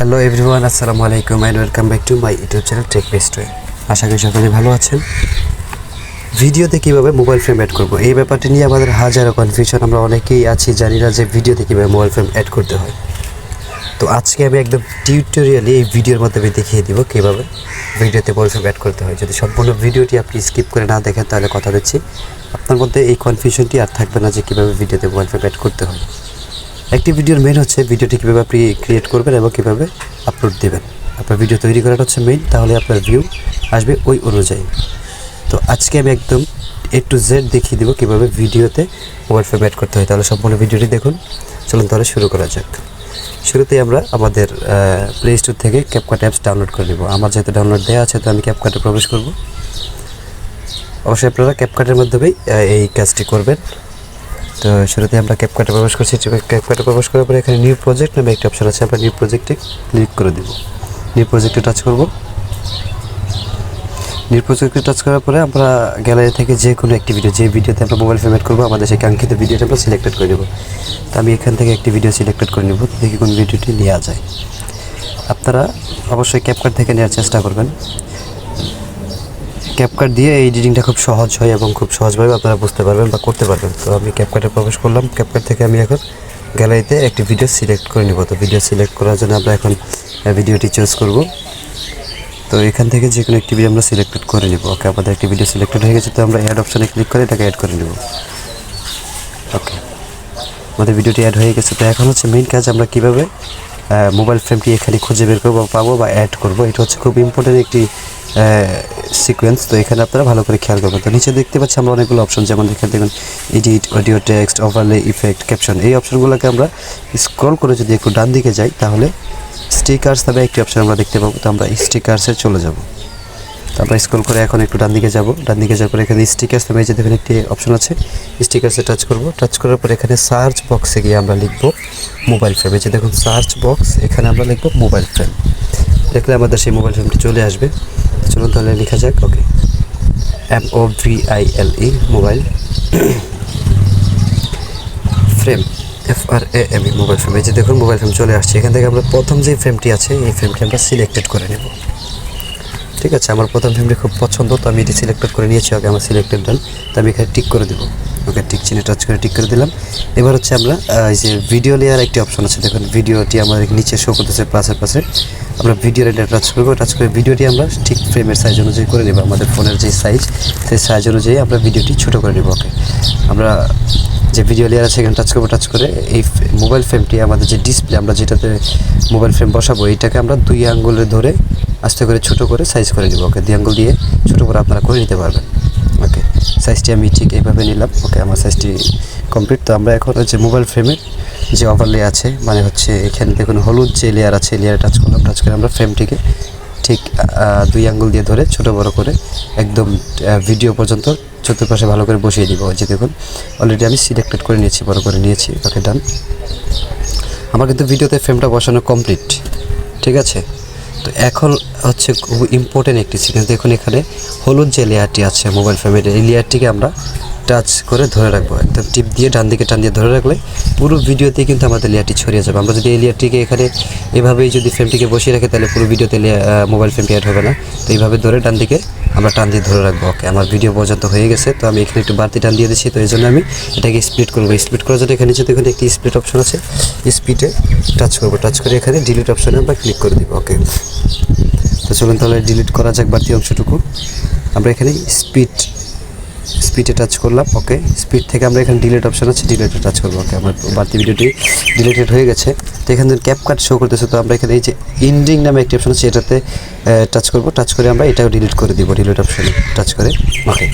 Hello everyone আসসালামু আলাইকুম and welcome back to my YouTube channel tech Bestway আশা করি সকলে ভালো আছেন। ভিডিওতে কীভাবে মোবাইল ফ্রেম অ্যাড করব? এই ব্যাপারটি নিয়ে আমাদের হাজারো কনফিউশন আমরা অনেকেই আছি, জানি না যে ভিডিওতে কীভাবে মোবাইল ফ্রেম অ্যাড করতে হয়। তো আজকে আমি একদম টিউটোরিয়ালি এই ভিডিওর মাধ্যমে দেখিয়ে দিব কীভাবে ভিডিওতে মোবাইল ফ্রেম অ্যাড করতে হয়। যদি সম্পূর্ণ ভিডিওটি আপনি স্কিপ করে না দেখেন, তাহলে কথা দিচ্ছি। আপনার মধ্যে এই কনফিউশনটি আর থাকবে না যে কীভাবে ভিডিওতে মোবাইল ফ্রেম অ্যাড করতে হয়। একটি ভিডিওর মেন হচ্ছে ভিডিওটি কীভাবে আপনি ক্রিয়েট করবেন এবং কীভাবে আপলোড দেবেন। আপনার ভিডিও তৈরি করাটা হচ্ছে মেইন তাহলে আপনার ভিউ আসবে ওই অনুযায়ী। তো আজকে আমি একদম এ টু জেড দেখিয়ে দেবো কীভাবে ভিডিওতে মোবাইল ফ্রেম অ্যাড করতে হয়। তাহলে সম্পূর্ণ ভিডিওটি দেখুন। চলুন তাহলে শুরু করা যাক। শুরুতেই আমরা আমাদের প্লে স্টোর থেকে ক্যাপকাট অ্যাপস ডাউনলোড করে নেব। আমার যেহেতু ডাউনলোড দেওয়া আছে, তো আমি ক্যাপকাটে প্রবেশ করব। অবশ্যই আপনারা ক্যাপকাটের মাধ্যমেই এই কাজটি করবেন। তো শুরুতে আমরা ক্যাপকাটে প্রবেশ করছি। ক্যাপকাটে প্রবেশ করার পরে এখানে নিউ প্রজেক্ট নামে একটা অপশন আছে। আমরা নিউ প্রজেক্টে ক্লিক করে দিব। নিউ প্রজেক্টে টাচ করব। নিউ প্রজেক্টে টাচ করার পরে আমরা গ্যালারি থেকে যে কোনো একটি ভিডিও যে ভিডিওতে আমরা মোবাইল ফেমেন্ট করব, আমাদের সেই কাঙ্ক্ষিত ভিডিওটা আমরা সিলেক্টেড করে নেব তো আমি এখান থেকে একটি ভিডিও সিলেক্টেড করে নেব, দেখি কোন ভিডিওটি নেওয়া যায়। আপনারা অবশ্যই ক্যাপকাট থেকে নেওয়ার চেষ্টা করবেন। ক্যাপকাট দিয়ে এই এডিটিংটা খুব সহজ হয় এবং খুব সহজভাবে আপনারা বুঝতে পারবেন বা করতে পারবেন। তো আমি ক্যাপকাটে প্রবেশ করলাম। ক্যাপকাট থেকে আমি এখন গ্যালারিতে একটি ভিডিও সিলেক্ট করে নেব। তো ভিডিও সিলেক্ট করার জন্য আমরা এখন ভিডিওটি চুজ করব। তো এখান থেকে যে কোনো একটি ভিডিও আমরা সিলেক্টেড করে নেব। ওকে, আমাদের একটি ভিডিও সিলেক্টেড হয়ে গেছে। তো আমরা অ্যাড অপশানে ক্লিক করে এটাকে অ্যাড করে নেব। ওকে, আমাদের ভিডিওটি অ্যাড হয়ে গেছে। তো এখন হচ্ছে মেইন কাজ আমরা কীভাবে মোবাইল ফ্রেমটি এখানে খুঁজে বের করব, পাবো বা অ্যাড করব? এটা হচ্ছে খুব ইম্পর্টেন্ট একটি সিকোয়েন্স তো এখানে আপনারা ভালো করে খেয়াল করবেন। তো নিচে দেখতে পাচ্ছি আমরা অনেকগুলো অপশন যেমন এখানে দেখুন edit audio text overlay effect caption এই অপশনগুলোকে আমরা স্ক্রল করে যদি একটু ডান দিকে যাই, তাহলে স্টিকার্স নামে একটি অপশন আমরা দেখতে পাবো। তো আমরা স্টিকার্সে চলে যাব। তো আমরা স্ক্রল করে এখন একটু ডান দিকে যাব। ডান দিকে যাওয়ার পরে এখানে স্টিকার্স নামে যে দেখুন একটি অপশন আছে। স্টিকার্সে টাচ করব। টাচ করার পর এখানে সার্চ বক্সে গিয়ে আমরা লিখব মোবাইল ফ্রেম এই যে দেখুন সার্চ বক্স এখানে আমরা লিখব মোবাইল ফ্রেম দেখলে আমাদের সেই মোবাইল ফ্রেমটি চলে আসবে। চলুন তাহলে লেখা যাক okay M O V I L E mobile frame F R A M E mobile frame এই যে দেখুন মোবাইল ফ্রেম চলে আসছে। এখান থেকে আমরা প্রথম যে ফ্রেমটি আছে, এই ফ্রেমটি আমরা সিলেক্টেড করে নেব। ঠিক আছে, আমার প্রথম ফ্রেমটি খুব পছন্দ, তো আমি এটি সিলেক্টেড করে নিয়েছি। ওকে আমার সিলেক্টেড ডান তো আমি এখানে টিক করে দেবো। ওকে টিক চিনে টাচ করে টিক করে দিলাম। এবার হচ্ছে আমরা এই যে ভিডিও লেয়ার একটি অপশন আছে। দেখুন ভিডিওটি আমাদের নিচে শো করতেছে প্লাসের পাশে। আমরা ভিডিও লেয়ার টাচ করব। টাচ করে ভিডিওটি আমরা ঠিক ফ্রেমের সাইজ অনুযায়ী করে নেব। আমাদের ফোনের যে সাইজ সেই সাইজ অনুযায়ী আমরা ভিডিওটি ছোট করে নেব ওকে আমরা যে ভিডিও লেয়ার আছে, এখানে টাচ করব টাচ করে এই মোবাইল ফ্রেমটি আমাদের যে ডিসপ্লে আমরা যেটাতে মোবাইল ফ্রেম বসাবো, এইটাকে আমরা দুই আঙ্গুলে ধরে আস্তে করে ছোট করে সাইজ করে দেবো ওকে দুই আঙ্গুল দিয়ে ছোট করে আপনারা করে নিতে পারবেন। ওকে সাইজটি আমি ঠিক এইভাবে নিলাম। ওকে আমার সাইজটি কমপ্লিট তো আমরা এখন হচ্ছে মোবাইল ফ্রেমের যে ওভারলে আছে মানে হচ্ছে এখানে দেখুন হলুদ যে লেয়ার আছে লেয়ারে টাচ করলাম টাচ করে আমরা ফ্রেমটিকে ঠিক দুই আঙ্গুল দিয়ে ধরে ছোট বড় করে একদম ভিডিও পর্যন্ত চতুর্পাশে ভালো করে বসিয়ে দিব। যে দেখুন অলরেডি আমি সিলেক্টেড করে নিয়েছি, বড় করে নিয়েছি, ওকে ডান আমার কিন্তু ভিডিওতে ফ্রেমটা বসানো কমপ্লিট ঠিক আছে? এখন হচ্ছে খুব ইম্পর্টেন্ট একটি সিকোয়েন্স দেখুন এখানে হলুদ যে লেয়ারটি আছে মোবাইল ফ্যামিলির এই লেয়ারটিকে আমরা টাচ করে ধরে রাখব। একদম টিপ দিয়ে ডান দিকে টান দিয়ে ধরে রাখলে পুরো ভিডিওতেই কিন্তু আমাদের লেয়ারটি ছড়িয়ে যাবে। আমরা যদি এই লেয়ারটিকে এখানে এভাবেই যদি ফ্রেমটিকে বসিয়ে রাখি, তাহলে পুরো ভিডিওতে মোবাইল ফ্রেমটি অ্যাড হবে না। তো এইভাবে ধরে ডান দিকে আমরা টান দিয়ে ধরে রাখব। ওকে আমার ভিডিও পর্যন্ত হয়ে গেছে। তো আমি এখানে একটু বাড়তি টান দিয়ে দিচ্ছি। তো এই জন্য আমি এটাকে স্প্লিট করব। স্প্লিট করার জন্য এখানে যদি এখানে একটি স্প্লিট অপশন আছে স্পিডে টাচ করব। টাচ করে এখানে ডিলিট অপশনে আমরা ক্লিক করে দিব। ওকে তো চলুন তাহলে ডিলিট করা যাক বাড়তি অংশটুকু। আমরা এখানে স্পিড স্পিডে টাচ করলাম ওকে স্পিড থেকে আমরা এখানে ডিলেট অপশান আছে ডিলেটে টাচ করব ওকে আমার বাড়তি ভিডিওটি ডিলেটেড হয়ে গেছে। তো এখানে ক্যাপ কাট শো করতেছে, তো আমরা এখানে এই যে ইন্ডিং নামে একটি অপশান আছে, এটাতে টাচ করব। টাচ করে আমরা এটাও ডিলিট করে দিব ডিলেট অপশানে টাচ করে ওকে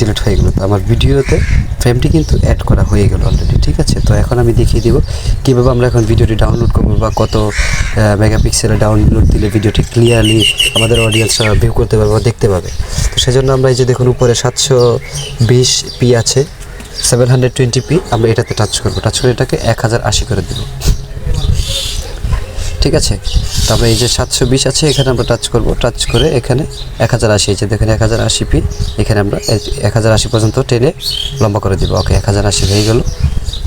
ডিলিট হয়ে গেলো। তো আমার ভিডিওতে ফ্রেমটি কিন্তু অ্যাড করা হয়ে গেল অলরেডি ঠিক আছে? তো এখন আমি দেখিয়ে দিব কীভাবে আমরা এখন ভিডিওটি ডাউনলোড করব বা কত মেগাপিক্সেলে ডাউনলোড দিলে ভিডিওটি ক্লিয়ারলি আমাদের অডিয়েন্সরা ভিউ করতে পারবে বা দেখতে পাবে। তো সেজন্য আমরা এই যে দেখুন উপরে সাতশো বিশ পি আছে সেভেন হান্ড্রেড টোয়েন্টি পি, আমরা এটাতে টাচ করব। টাচ করে এটাকে এক হাজার আশি করে দেবো। ঠিক আছে? তারপরে এই যে সাতশো বিশ আছে, এখানে আমরা টাচ করব। টাচ করে এখানে এক হাজার আশি যে দেখেন এক হাজার আশি পি এখানে আমরা এক হাজার আশি পর্যন্ত টেনে লম্বা করে দিব। ওকে, এক হাজার আশি হয়ে গেল।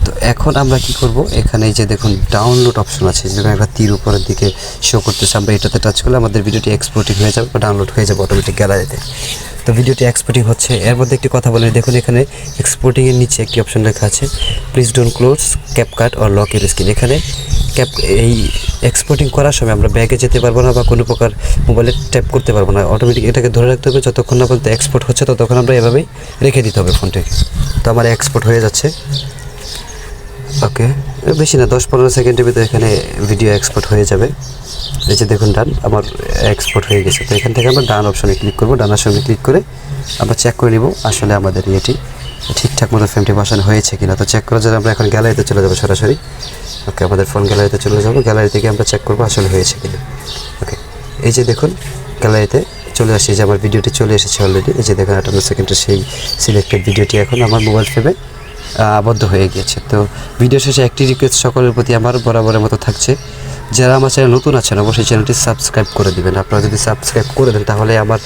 তো এখন আমরা কি করব? এখানে এই যে দেখুন ডাউনলোড অপশন আছে। যেখানে একটা তীর উপরের দিকে শো করতেছে। আমরা এটাতে টাচ করলে আমাদের ভিডিওটি এক্সপোর্টিং হয়ে যাবে, বা ডাউনলোড হয়ে যাবে অটোমেটিক গ্যালারিতে তো। ভিডিওটি এক্সপোর্টিং হচ্ছে। এর মধ্যে একটি কথা বলে, দেখুন এখানে এক্সপোর্টিংয়ের নিচে একটি অপশন লেখা আছে। Please don't close CapCut or lock এর স্ক্রিন এখানে ক্যাপ এই এক্সপোর্টিং করার সময় আমরা ব্যাগে যেতে পারব না বা কোনো প্রকার মোবাইলে ট্যাপ করতে পারব না। অটোমেটিক এটাকে ধরে রাখতে হবে, যতক্ষণ না পর্যন্ত এক্সপোর্ট হচ্ছে ততক্ষণ আমরা এভাবেই রেখে দিতে হবে ফোনটাকে তো আমার এক্সপোর্ট হয়ে যাচ্ছে। ওকে বেশি না, দশ পনেরো সেকেন্ডের ভিতরে এখানে ভিডিও এক্সপোর্ট হয়ে যাবে। এই যে দেখুন ডান আমার এক্সপোর্ট হয়ে গেছে। তো এখান থেকে আমরা ডান অপশনে ক্লিক করব। ডান অপশনে ক্লিক করে আমরা চেক করে নিব, আসলে আমাদের ইয়েটি ঠিকঠাক মতো ফ্রেমটি বসানো হয়েছে কিনা তো চেক করার জন্য আমরা এখন গ্যালারিতে চলে যাব সরাসরি। ওকে আমাদের ফোন গ্যালারিতে চলে যাব। গ্যালারি থেকে আমরা চেক করব আসলে হয়েছে কিনা। ওকে এই যে দেখুন গ্যালারিতে চলে আসছে। যে আমার ভিডিওটি চলে এসেছে অলরেডি এই যে দেখুন আটান্ন সেকেন্ডের সেই সিলেক্টেড ভিডিওটি এখন আমার মোবাইল ফ্রেমে আবদ্ধ হয়ে গিয়েছে। তো ভিডিও শেষে একটি রিকোয়েস্ট সকলের প্রতি আমার বরাবরের মতো থাকছে। যারা আমার চ্যানেল নতুন আছেন, অবশ্যই চ্যানেলটি সাবস্ক্রাইব করে দিবেন। আপনারা যদি সাবস্ক্রাইব করে দেন, তাহলে আমার